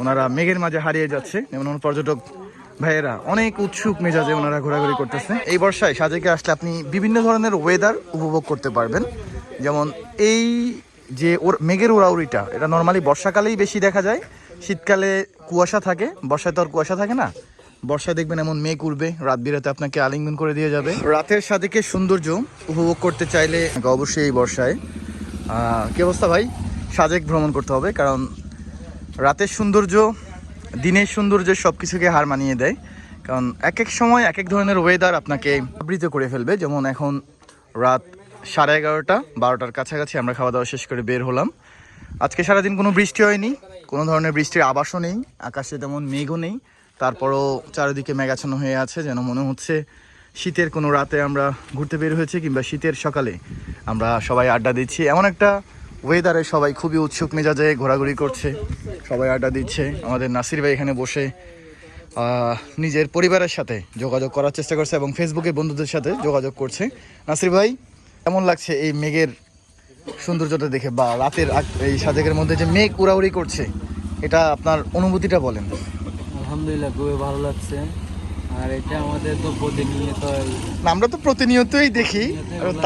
ওনারা মেঘের মাঝে হারিয়ে যাচ্ছে। যেমন পর্যটক ভাইয়েরা অনেক উৎসুক মেজাজে ওনারা ঘোরাঘুরি করতেছে। এই বর্ষায় সাজেকে আসলে আপনি বিভিন্ন ধরনের ওয়েদার উপভোগ করতে পারবেন। যেমন এই যে ওর মেঘের উড়াউড়িটা, এটা নর্মালি বর্ষাকালেই বেশি দেখা যায়। শীতকালে কুয়াশা থাকে, বর্ষায় তো আর কুয়াশা থাকে না। বর্ষায় দেখবেন এমন মেঘ উঠবে রাত বিরাতে আপনাকে আলিঙ্গন করে দিয়ে যাবে। রাতের সাজেকে সৌন্দর্য উপভোগ করতে চাইলে, অবশ্যই এই বর্ষায়। কি অবস্থা ভাই? সাজেক ভ্রমণ করতে হবে, কারণ রাতের সৌন্দর্য, দিনের সৌন্দর্য সব কিছুকে হার মানিয়ে দেয়। কারণ এক এক সময় এক এক ধরনের ওয়েদার আপনাকে আবৃত করে ফেলবে। যেমন এখন রাত সাড়ে এগারোটা, বারোটার কাছাকাছি আমরা খাওয়া দাওয়া শেষ করে বের হলাম। আজকে সারাদিন কোনো বৃষ্টি হয়নি, কোনো ধরনের বৃষ্টির আবাসও নেই, আকাশে তেমন মেঘও নেই। তারপরও চারিদিকে মেঘাচ্ছন্ন হয়ে আছে, যেন মনে হচ্ছে শীতের কোনো রাতে আমরা ঘুরতে বের হয়েছি, কিংবা শীতের সকালে আমরা সবাই আড্ডা দিচ্ছি। এমন একটা ওয়েদারে সবাই খুবই উৎসুক মেজাজে ঘোরাঘুরি করছে। সবাই আড্ডা দিচ্ছে। আমাদের নাসির ভাই এখানে বসে নিজের পরিবারের সাথে যোগাযোগ করার চেষ্টা করছে এবং ফেসবুকে বন্ধুদের সাথে যোগাযোগ করছে। নাসির ভাই, কেমন লাগছে এই মেঘের সৌন্দর্যটা দেখে বা রাতের এই সাজেকের মধ্যে যে মেঘ উড়াউড়ি করছে, এটা আপনার অনুভূতিটা বলেন। আলহামদুলিল্লাহ, খুবই ভালো লাগছে। আর এটা আমাদের তো প্রতিনিয়ত আমরা তো প্রতিনিয়তই দেখি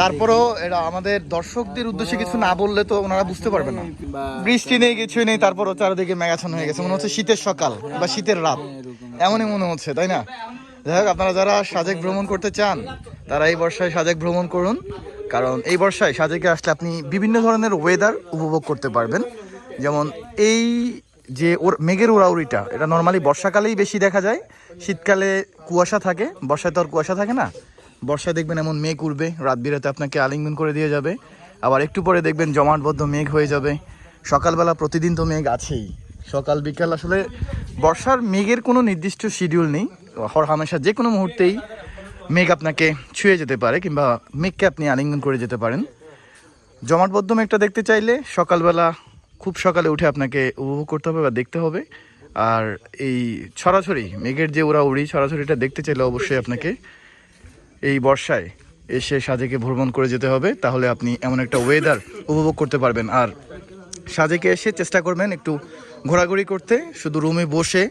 তারপরেও এটা আমাদের দর্শকদের উদ্দেশ্যে কিছু না বললে তো ওনারা বুঝতে পারবে না। বৃষ্টি নেই কিছুই নেই তারপরও চারিদিকে মেঘাচ্ছন্ন হয়ে গেছে। মনে হচ্ছে শীতের সকাল বা শীতের রাত। এমনই মনে হচ্ছে তাই না? যাই হোক আপনারা যারা সাজেক ভ্রমণ করতে চান তারা এই বর্ষায় সাজেক ভ্রমণ করুন। কারণ এই বর্ষায় সাজেকে আসলে আপনি বিভিন্ন ধরনের ওয়েদার উপভোগ করতে পারবেন। যেমন এই যে ওর মেঘের উড়াউড়িটা, এটা নর্মালি বর্ষাকালেই বেশি দেখা যায়। শীতকালে কুয়াশা থাকে, বর্ষায় তো আর কুয়াশা থাকে না। বর্ষায় দেখবেন এমন মেঘ উঠবে রাত বিরাতে আপনাকে আলিঙ্গন করে দিয়ে যাবে। আবার একটু পরে দেখবেন জমাটবদ্ধ মেঘ হয়ে যাবে। সকালবেলা প্রতিদিন তো মেঘ আছেই। সকাল, বিকাল আসলে বর্ষার মেঘের কোনো নির্দিষ্ট শিডিউল নেই। হর হামেশা যে কোনো মুহূর্তেই মেঘ আপনাকে ছুঁয়ে যেতে পারে কিংবা মেঘকে আপনি আলিঙ্গন করে যেতে পারেন। জমাটবদ্ধ মেঘটা দেখতে চাইলে সকালবেলা খুব সকালে উঠে আপনাকে উপভোগ করতে হবে বা দেখতে হবে। আর এই ছড়াছড়ি, মেঘের যে ওরা উড়ি ছড়াছড়িটা দেখতে চাইলে অবশ্যই আপনাকে এই বর্ষায় এসে সাজেকে ভ্রমণ করে যেতে হবে। তাহলে আপনি এমন একটা ওয়েদার উপভোগ করতে পারবেন। আর সাজেকে এসে চেষ্টা করবেন একটু ঘোরাঘুরি করতে। শুধু রুমে বসে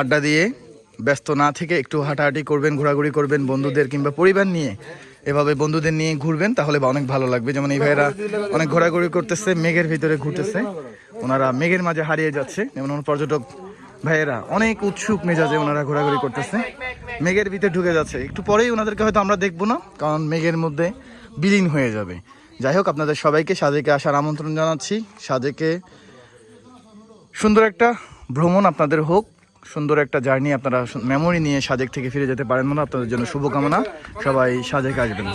আড্ডা দিয়ে ব্যস্ত না থেকে একটু হাঁটাহাঁটি করবেন, ঘোরাঘুরি করবেন বন্ধুদের কিংবা পরিবার নিয়ে। এভাবে বন্ধুদের নিয়ে ঘুরবেন, তাহলে বা অনেক ভালো লাগবে। যেমন এই ভাইয়েরা অনেক ঘোরাঘুরি করতেছে, মেঘের ভিতরে ঘুরতেছে। ওনারা মেঘের মাঝে হারিয়ে যাচ্ছে। যেমন পর্যটক ভাইয়েরা অনেক উৎসুক মেজাজে ওনারা ঘোরাঘুরি করতেছে। মেঘের ভিতরে ঢুকে যাচ্ছে। একটু পরেই ওনাদেরকে হয়তো আমরা দেখব না, কারণ মেঘের মধ্যে বিলীন হয়ে যাবে। যাই হোক, আপনাদের সবাইকে সাজেকে আসার আমন্ত্রণ জানাচ্ছি। সাজেকে সুন্দর একটা ভ্রমণ আপনাদের হোক। সুন্দর একটা জার্নি আপনারা মেমোরি নিয়ে সাজেক থেকে ফিরে যেতে পারেন না আপনাদের জন্য শুভকামনা। সবাই সাজেক আসবেন।